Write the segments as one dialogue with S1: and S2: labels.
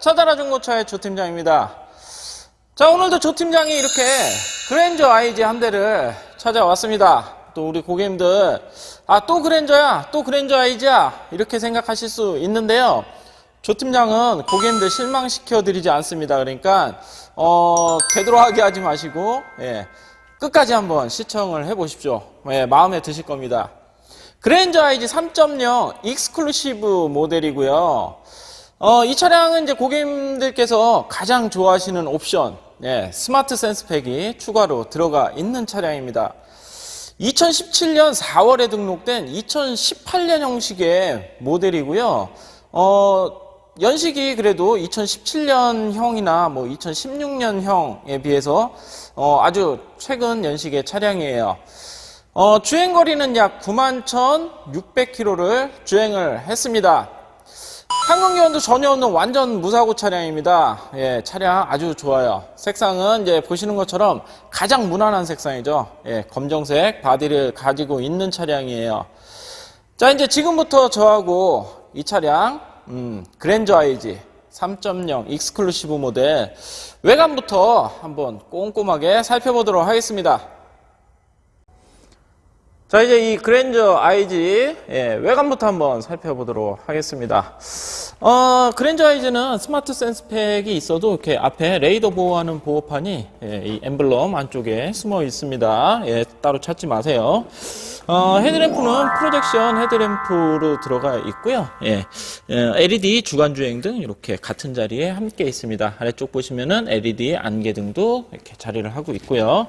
S1: 찾아라 중고차의 조 팀장입니다. 자, 오늘도 조 팀장이 이렇게 그랜저 IG 한 대를 찾아왔습니다. 또 우리 고객님들, 아, 또 그랜저야, 또 그랜저 IG야, 이렇게 생각하실 수 있는데요. 조 팀장은 고객님들 실망시켜 드리지 않습니다. 그러니까, 어, 되도록하게 하지 마시고, 예, 끝까지 한번 시청을 해 보십시오. 예, 마음에 드실 겁니다. 그랜저 IG 3.0 익스클루시브 모델이고요. 어, 이 차량은 이제 고객님들께서 가장 좋아하시는 옵션, 예, 스마트 센스 팩이 추가로 들어가 있는 차량입니다. 2017년 4월에 등록된 2018년 형식의 모델이고요. 어, 연식이 그래도 2017년형이나 뭐 2016년형에 비해서 어, 아주 최근 연식의 차량이에요. 어, 주행 거리는 약 91,600km를 주행을 했습니다. 한국기원도 전혀 없는 완전 무사고 차량입니다. 예, 차량 아주 좋아요. 색상은 이제 보시는 것처럼 가장 무난한 색상이죠. 예, 검정색 바디를 가지고 있는 차량이에요. 자, 이제 지금부터 저하고 이 차량, 음, 그랜저 IG 3.0 익스클루시브 모델 외관부터 한번 꼼꼼하게 살펴보도록 하겠습니다. 자, 이제 이 그랜저 IG 예, 외관부터 한번 살펴보도록 하겠습니다. 어, 그랜저 IG는 스마트 센스 팩이 있어도 이렇게 앞에 레이더 보호하는 보호판이 예, 이 엠블럼 안쪽에 숨어 있습니다. 예, 따로 찾지 마세요. 어, 헤드램프는 프로젝션 헤드램프로 들어가 있고요. 예, 예, LED 주간 주행 등 이렇게 같은 자리에 함께 있습니다. 아래쪽 보시면은 LED 안개 등도 이렇게 자리를 하고 있고요.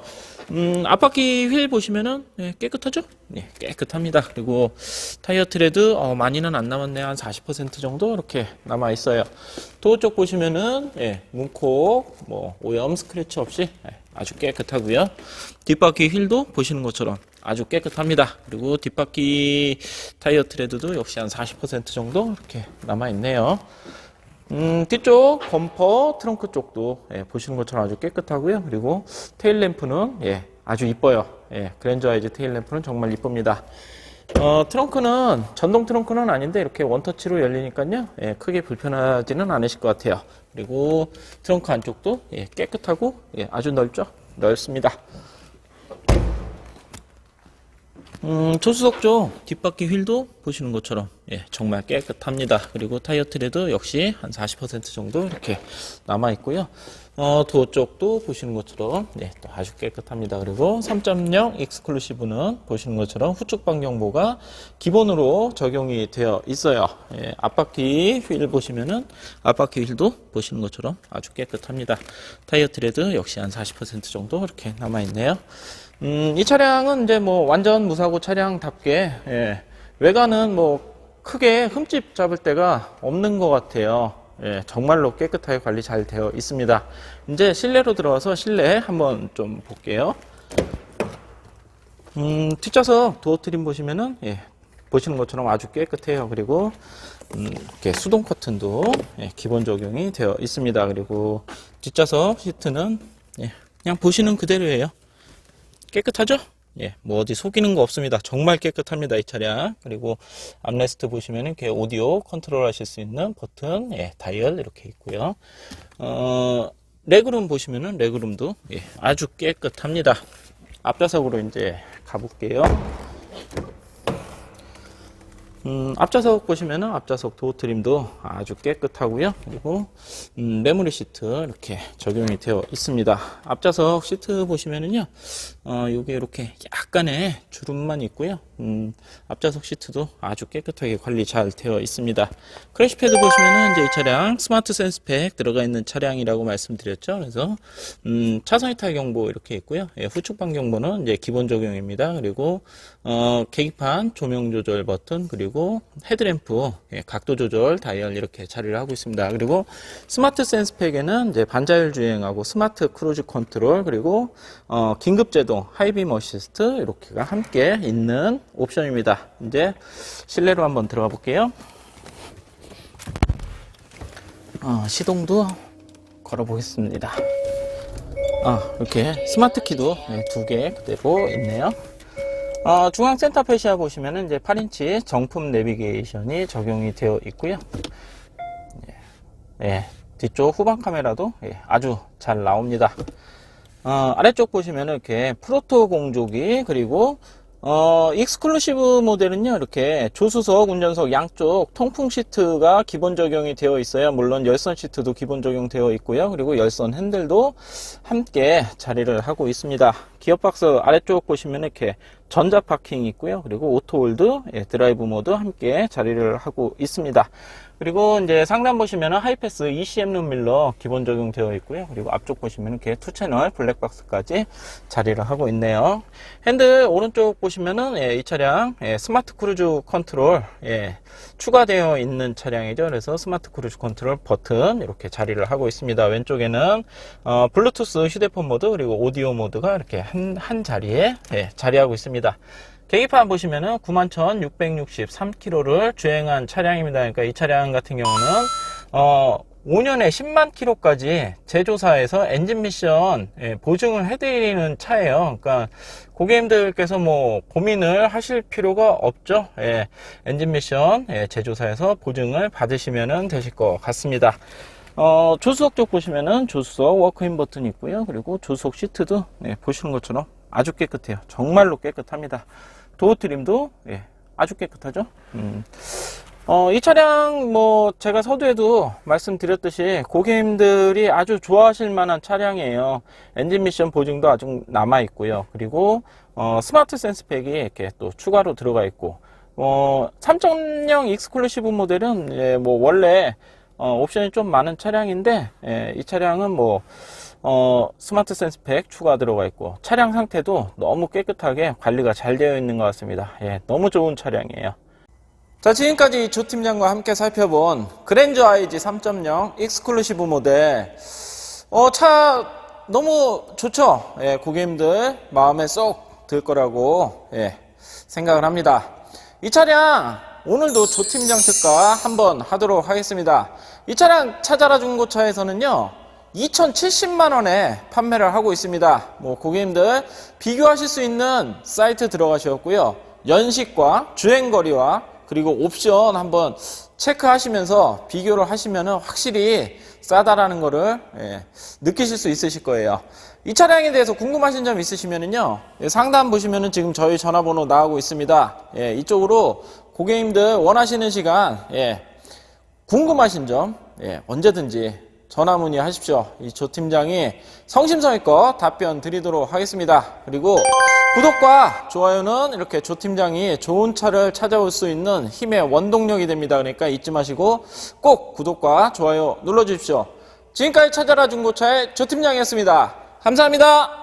S1: 음, 앞바퀴 휠 보시면은 예, 깨끗하죠? 예, 깨끗합니다. 그리고 타이어 트레드 어, 많이는 안 남았네요. 한 40% 정도 이렇게 남아 있어요. 도어 쪽 보시면은 예, 문콕, 뭐 오염, 스크래치 없이 예, 아주 깨끗하고요. 뒷바퀴 휠도 보시는 것처럼 아주 깨끗합니다. 그리고 뒷바퀴 타이어 트레드도 역시 한 40% 정도 이렇게 남아 있네요. 음, 뒤쪽 범퍼 트렁크 쪽도 예, 보시는 것처럼 아주 깨끗하고요. 그리고 테일 램프는 예, 아주 이뻐요. 예, 그랜저 아이즈 테일 램프는 정말 이쁩니다. 어, 트렁크는 전동 트렁크는 아닌데 이렇게 원터치로 열리니까요. 예, 크게 불편하지는 않으실 것 같아요. 그리고 트렁크 안쪽도 예, 깨끗하고 예, 아주 넓죠. 넓습니다. 음, 조수석 쪽 뒷바퀴 휠도 보시는 것처럼 예, 정말 깨끗합니다. 그리고 타이어 트레드 역시 한 40% 정도 이렇게 남아 있고요. 어, 도어 쪽도 보시는 것처럼 예, 또 아주 깨끗합니다. 그리고 3.0 익스클루시브는 보시는 것처럼 후측 방경보가 기본으로 적용이 되어 있어요. 예, 앞바퀴 휠 보시면은 앞바퀴 휠도 보시는 것처럼 아주 깨끗합니다. 타이어 트레드 역시 한 40% 정도 이렇게 남아 있네요. 음, 이 차량은 이제 뭐 완전 무사고 차량답게 예, 외관은 뭐 크게 흠집 잡을 데가 없는 것 같아요. 예, 정말로 깨끗하게 관리 잘 되어 있습니다. 이제 실내로 들어와서 실내 한번 좀 볼게요. 음, 뒷좌석 도어 트림 보시면은 예, 보시는 것처럼 아주 깨끗해요. 그리고 음, 이렇게 수동 커튼도 예, 기본 적용이 되어 있습니다. 그리고 뒷좌석 시트는 예, 그냥 보시는 그대로예요. 깨끗하죠? 예, 뭐 어디 속이는 거 없습니다. 정말 깨끗합니다, 이 차량. 그리고 암레스트 보시면 이렇게 오디오 컨트롤 하실 수 있는 버튼, 예, 다이얼 이렇게 있고요. 어, 레그룸 보시면은 레그룸도 예, 아주 깨끗합니다. 앞좌석으로 이제 가볼게요. 음, 앞좌석 보시면은 앞좌석 도어 트림도 아주 깨끗하고요. 그리고 음, 메모리 시트 이렇게 적용이 되어 있습니다. 앞좌석 시트 보시면은요, 어, 요게 이렇게 약간의 주름만 있고요. 음, 앞좌석 시트도 아주 깨끗하게 관리 잘 되어 있습니다. 크래시 패드 보시면은 이제 이 차량 스마트 센스 팩 들어가 있는 차량이라고 말씀드렸죠. 그래서 음, 차선 이탈 경보 이렇게 있고요. 예, 후측 방 경보는 이제 기본 적용입니다. 그리고 어, 계기판 조명 조절 버튼 그리고 헤드램프 예, 각도 조절 다이얼 이렇게 자리를 하고 있습니다. 그리고 스마트 센스 팩에는 이제 반자율 주행하고 스마트 크루즈 컨트롤 그리고 어, 긴급 제동 하이빔 어시스트 이렇게가 함께 있는 옵션입니다. 이제 실내로 한번 들어가 볼게요. 어, 시동도 걸어 보겠습니다. 아, 이렇게 스마트 키도 네, 두개 그대로 있네요. 어, 중앙 센터 페시아 보시면은 이제 8인치 정품 내비게이션이 적용이 되어 있고요. 예, 예, 뒤쪽 후방 카메라도 예, 아주 잘 나옵니다. 어, 아래쪽 보시면 이렇게 프로토 공조기 그리고 어, 익스클루시브 모델은요, 이렇게 조수석, 운전석 양쪽 통풍 시트가 기본 적용이 되어 있어요. 물론 열선 시트도 기본 적용되어 있고요. 그리고 열선 핸들도 함께 자리를 하고 있습니다. 기어박스 아래쪽 보시면 이렇게 전자 파킹 있고요. 그리고 오토홀드, 예, 드라이브 모드 함께 자리를 하고 있습니다. 그리고 이제 상단 보시면은 하이패스 ECM 룸밀러 기본 적용되어 있고요. 그리고 앞쪽 보시면 이렇게 투 채널 블랙박스까지 자리를 하고 있네요. 핸들 오른쪽 보시면은 예, 이 차량 예, 스마트 크루즈 컨트롤 예, 추가되어 있는 차량이죠. 그래서 스마트 크루즈 컨트롤 버튼 이렇게 자리를 하고 있습니다. 왼쪽에는 어, 블루투스 휴대폰 모드 그리고 오디오 모드가 이렇게 한, 한 자리에 예, 자리하고 있습니다. 계기판 보시면은 91,663km를 주행한 차량입니다. 그러니까 이 차량 같은 경우는 어 5년에 10만 킬로까지 제조사에서 엔진 미션 예, 보증을 해드리는 차예요. 그러니까 고객님들께서 뭐 고민을 하실 필요가 없죠. 예, 엔진 미션 예, 제조사에서 보증을 받으시면 되실 것 같습니다. 어, 조수석 쪽 보시면은 조수석 워크인 버튼 있고요. 그리고 조수석 시트도 예, 보시는 것처럼 아주 깨끗해요. 정말로 깨끗합니다. 도어 트림도 예, 아주 깨끗하죠. 음. 어, 이 차량 뭐 제가 서두에도 말씀드렸듯이 고객님들이 아주 좋아하실 만한 차량이에요. 엔진 미션 보증도 아직 남아 있고요. 그리고 어, 스마트 센스 팩이 이렇게 또 추가로 들어가 있고 어, 3.0 익스클루시브 모델은 예, 뭐 원래 어, 옵션이 좀 많은 차량인데 예, 이 차량은 뭐 어, 스마트 센스 팩 추가 들어가 있고 차량 상태도 너무 깨끗하게 관리가 잘 되어 있는 것 같습니다. 예, 너무 좋은 차량이에요. 자, 지금까지 조 팀장과 함께 살펴본 그랜저 IG 3.0 익스클루시브 모델. 어, 차 너무 좋죠? 예, 고객님들 마음에 쏙 들 거라고 예, 생각을 합니다. 이 차량 오늘도 조 팀 장 특가 한번 하도록 하겠습니다. 이 차량 찾아라 중고차에서는요. 2,070만 원에 판매를 하고 있습니다. 뭐 고객님들 비교하실 수 있는 사이트 들어가셨고요. 연식과 주행 거리와 그리고 옵션 한번 체크하시면서 비교를 하시면은 확실히 싸다라는 거를 예, 느끼실 수 있으실 거예요. 이 차량에 대해서 궁금하신 점 있으시면은요 예, 상단 보시면은 지금 저희 전화번호 나오고 있습니다. 예, 이쪽으로 고객님들 원하시는 시간 예, 궁금하신 점 예, 언제든지 전화 문의하십시오. 이 조 팀장이 성심성의껏 답변 드리도록 하겠습니다. 그리고 구독과 좋아요는 이렇게 조 팀장이 좋은 차를 찾아올 수 있는 힘의 원동력이 됩니다. 그러니까 잊지 마시고 꼭 구독과 좋아요 눌러주십시오. 지금까지 찾아라 중고차의 조 팀장이었습니다. 감사합니다.